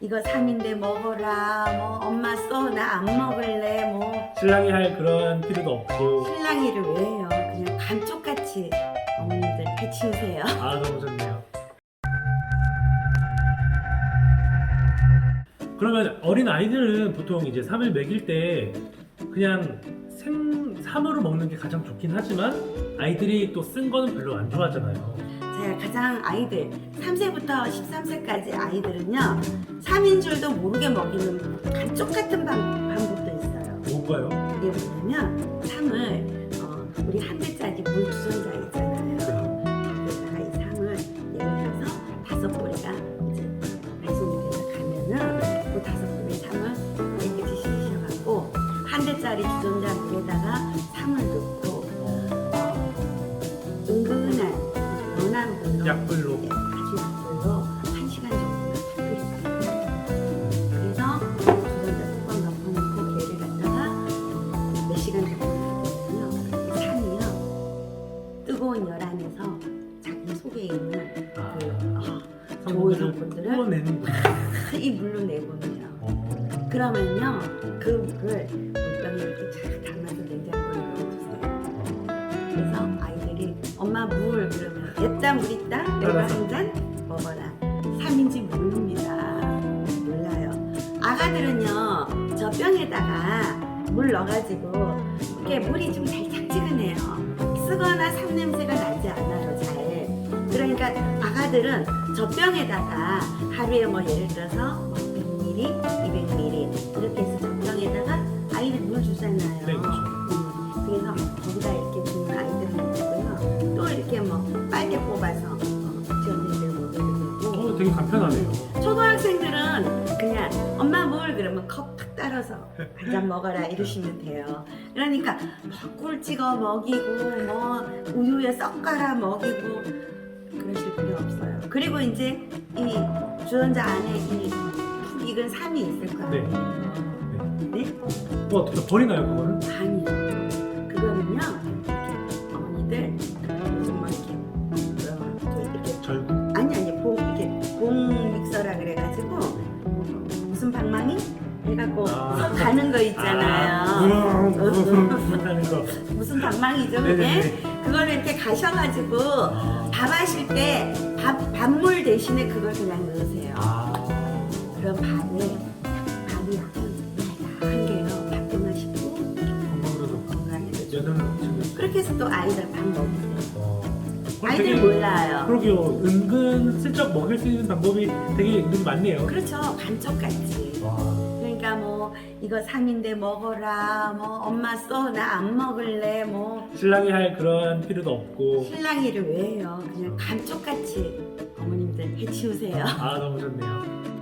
이거 3인데 먹어라. 뭐 엄마 써. 나 안 먹을래. 뭐. 신랑이 할 그런 필요도 없고. 신랑이를 왜 해요. 그냥 감쪽같이 어머님들 해치우세요. 아 너무 좋네요. 그러면 어린 아이들은 보통 이제 3일 먹일 때 그냥 생 산으로 먹는 게 가장 좋긴 하지만 아이들이 또 쓴 거는 별로 안 좋아하잖아요. 제가 가장 아이들 3세부터 13세까지 아이들은요 3인 줄도 모르게 먹이는 감쪽 같은 방, 방법도 있어요 뭔가요? 그게 뭐냐면 3을 어, 우리 한 대짜리 물주 불로 약불로. 예, 아주 약불로 한 시간 정도만 끓여요. 그래서 주전자 뚜껑 덮어놓고 개를 갖다가 몇 시간 정도 이 산이요 뜨거운 열 안에서 자기 속에 있는 아, 그 어, 성분들을 성분들을 풀어내는 거. 이 물로 내보내요. 어. 그러면요 그 물을 물병에 이렇게 쫙 담아서 냉장고에 넣어두세요. 그래서 아이들이 엄마 물 그러면 물 있다 이거 알았어. 한잔 먹어라. 3인지 모릅니다. 몰라요. 아가들은요 저 병에다가 물 넣어가지고 이게 물이 좀 살짝지근해요. 쓰거나 삼냄새가 나지 않아요 잘. 그러니까 아가들은 저 병에다가 하루에 뭐 예를 들어서 뭐 100ml, 200ml 되게 간편하네요. 초등학생들은 그냥 엄마 물 그러면 컵 탁 따라서 한 잔 먹어라 이러시면 돼요. 그러니까 뭐꿀 찍어 먹이고 뭐 우유에 썩 갈아 먹이고 그러실 필요 없어요. 그리고 이제 이 주전자 안에 이푹 익은 삶이 있을 거 네. 아니에요. 네? 뭐 어떻게 버리나요 그거는? 아니요. 그거는요, 무슨 방망이 해갖고 아. 서 가는 거 아, 있잖아요. 음, 하는 거. 무슨 방망이죠 그게? 네네네. 그걸 이렇게 가셔가지고 아. 밥 하실 때 밥 밥물 대신에 그걸 그냥 넣으세요. 아. 그럼 밥에 밥이 약간 한 개요. 밥도 건강해도 좋고. 여자는 지금. 그렇게 해서 또 아이들 밥. 어. 아이들 되게- 몰라요. 그러게요. 은근 슬쩍 먹일 수 있는 방법이 되게 은근 많네요. 그렇죠. 반쪽같이. 와. 그러니까 뭐 이거 3인데 먹어라. 뭐 엄마 써 나 안 먹을래. 뭐 신랑이 할 그런 필요도 없고. 신랑이를 왜 해요? 그냥 감쪽같이 어머님들 해치우세요. 아 너무 좋네요.